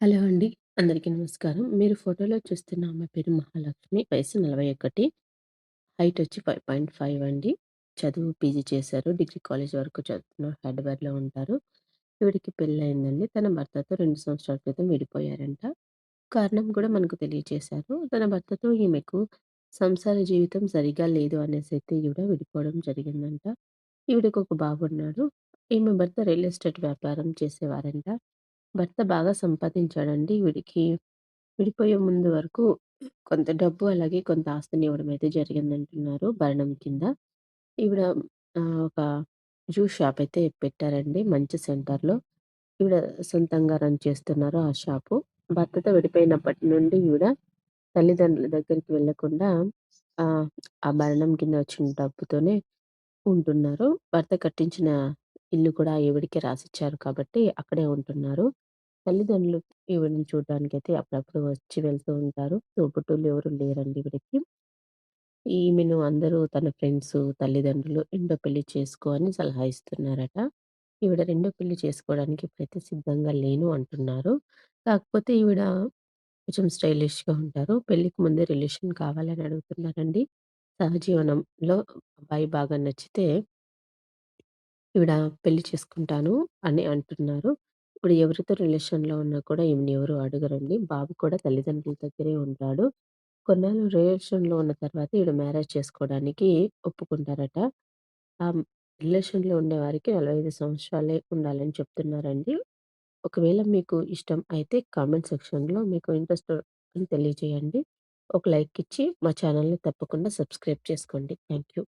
Hello అండి. అందరికీ నమస్కారం. మీరు ఫోటోలో చూస్తున్న ఆమె పేరు మహాలక్ష్మి. వయసు 41. హైట్ వచ్చి 5.5 అండి. చదువు పీజీ చేశారు. డిగ్రీ కాలేజ్ వరకు చదువుతున్నారు. హైదరాబాద్‌లో ఉంటారు. ఈవిడకి పెళ్ళయిందండి. తన భర్తతో 2 సంవత్సరాల క్రితం విడిపోయారంట. కారణం కూడా మనకు తెలియచేశారు. తన భర్తతో ఈమెకు సంసార జీవితం సరిగ్గా లేదు అనేసైతే ఈవిడ విడిపోవడం జరిగిందంట. ఈవిడకొక బాబున్నాడు. ఈమె భర్త రియల్ ఎస్టేట్ వ్యాపారం చేసేవారంట. భర్త బాగా సంపాదించాడండి. వీడికి విడిపోయే ముందు వరకు కొంత డబ్బు అలాగే కొంత ఆస్తిని ఇవ్వడం అయితే జరిగిందంటున్నారు భరణం కింద. ఈవిడ ఆహ్, ఒక జ్యూస్ షాప్ అయితే పెట్టారండి మంచి సెంటర్‌లో. ఈవిడ సొంతంగా రన్ చేస్తున్నారు ఆ షాపు. భర్తతో విడిపోయినప్పటి నుండి ఈవిడ తల్లిదండ్రుల దగ్గరికి వెళ్ళకుండా ఆహ్, ఆ భరణం కింద వచ్చిన డబ్బుతోనే ఉంటున్నారు. భర్త కట్టించిన ఇల్లు కూడా ఈవిడకే రాసిచ్చారు కాబట్టి అక్కడే ఉంటున్నారు. తల్లిదండ్రులు ఈవిడని చూడ్డానికైతే అప్పుడప్పుడు వచ్చి వెళ్తూ ఉంటారు. తోబుట్టువులు ఎవరు లేరండి ఈవిడకి. ఈమెను అందరూ తన ఫ్రెండ్సు, తల్లిదండ్రులు రెండో పెళ్ళి చేసుకో అని సలహా ఇస్తున్నారట. ఈవిడ రెండో పెళ్ళి చేసుకోవడానికి ఇప్పుడైతే సిద్ధంగా లేను అంటున్నారు. కాకపోతే ఈవిడ కొంచెం స్టైలిష్‌గా ఉంటారు. పెళ్ళికి ముందే రిలేషన్ కావాలని అడుగుతున్నారండి. సహజీవనంలో అబ్బాయి బాగా నచ్చితే ఈవిడ పెళ్ళి చేసుకుంటాను అని అంటున్నారు. ఇప్పుడు ఎవరితో రిలేషన్‌లో ఉన్నా కూడా ఈమెను ఎవరు అడగరండి. బాబు కూడా తల్లిదండ్రుల దగ్గరే ఉంటాడు. కొన్నాళ్ళు రిలేషన్‌లో ఉన్న తర్వాత ఈడు మ్యారేజ్ చేసుకోవడానికి ఒప్పుకుంటారట. ఆ రిలేషన్‌లో ఉండేవారికి 45 సంవత్సరాలే ఉండాలని చెప్తున్నారండి. ఒకవేళ మీకు ఇష్టం అయితే కామెంట్ సెక్షన్‌లో మీకు ఇంట్రెస్ట్ అని తెలియజేయండి. ఒక లైక్ ఇచ్చి మా ఛానెల్‌ని తప్పకుండా సబ్స్క్రైబ్ చేసుకోండి. Thank you.